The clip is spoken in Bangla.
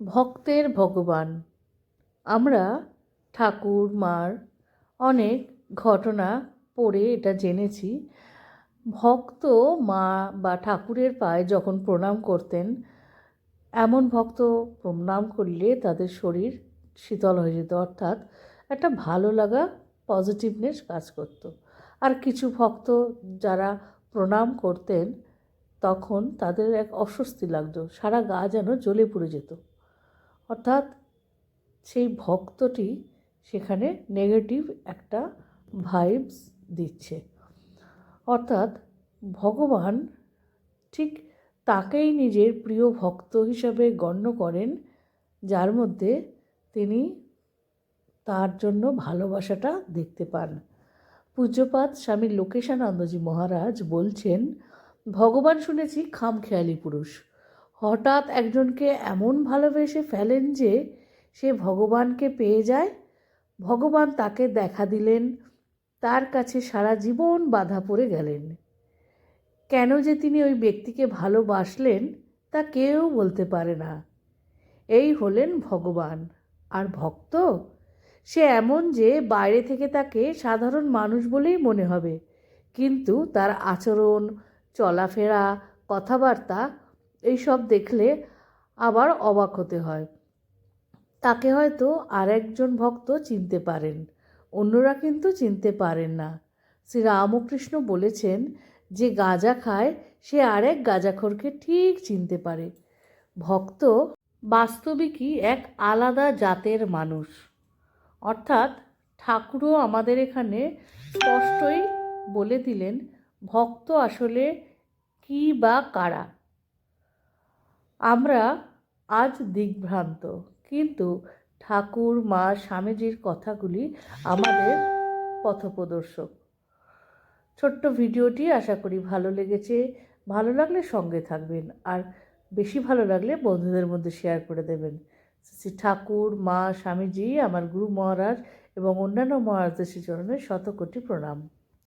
ভক্তের ভগবান। আমরা ঠাকুর, মার অনেক ঘটনা পড়ে এটা জেনেছি। ভক্ত মা বা ঠাকুরের পায়ে যখন প্রণাম করতেন, এমন ভক্ত প্রণাম করলে তাদের শরীর শীতল হয়ে যেত, অর্থাৎ একটা ভালো লাগা পজিটিভনেস কাজ করত। আর কিছু ভক্ত যারা প্রণাম করতেন, তখন তাদের এক অস্বস্তি লাগতো, সারা গা যেন জ্বলে পুড়ে যেত। অর্থাৎ সেই ভক্তটি সেখানে নেগেটিভ একটা ভাইবস দিচ্ছে। অর্থাৎ ভগবান ঠিক তাকেই নিজের প্রিয় ভক্ত হিসাবে গণ্য করেন, যার মধ্যে তিনি তার জন্য ভালোবাসাটা দেখতে পান। পূজ্যপাত স্বামী লোকেশানন্দজি মহারাজ বলছেন, ভগবান শুনেছি খামখেয়ালি পুরুষ। হঠাৎ একজনকে এমন ভালোবেসে ফেলেন যে সে ভগবানকে পেয়ে যায়। ভগবান তাকে দেখা দিলেন, তার কাছে সারা জীবন বাধা পড়ে গেলেন। কেন যে তিনি ওই ব্যক্তিকে ভালোবাসলেন তা কেউ বলতে পারে না। এই হলেন ভগবান। আর ভক্ত? সে এমন যে বাইরে থেকে তাকে সাধারণ মানুষ বলেই মনে হবে। কিন্তু তার আচরণ, চলাফেরা, কথাবার্তা এইসব দেখলে আবার অবাক হতে হয়। তাকে হয়তো আর একজন ভক্ত চিনতে পারেন, অন্যরা কিন্তু চিনতে পারেন না। শ্রী রামকৃষ্ণ বলেছেন যে গাঁজা খায়, সে আরেক গাঁজাখোরকে ঠিক চিনতে পারে। ভক্ত বাস্তবিকই এক আলাদা জাতের মানুষ। অর্থাৎ ঠাকুরও আমাদের এখানে স্পষ্টই বলে দিলেন, ভক্ত আসলে কী বা কারা। আমরা আজ দিগ্ভ্রান্ত। কিন্তু ঠাকুর, মা, স্বামীজির কথাগুলি আমাদের পথপ্রদর্শক। ছোট্ট ভিডিওটি আশা করি ভালো লেগেছে। ভালো লাগলে সঙ্গে থাকবেন আর বেশি ভালো লাগলে বন্ধুদের মধ্যে শেয়ার করে দেবেন। শ্রী ঠাকুর, মা, স্বামীজি, আমার গুরু মহারাজ এবং অন্যান্য মহারাজদের শ্রীচরণের শতকোটি প্রণাম।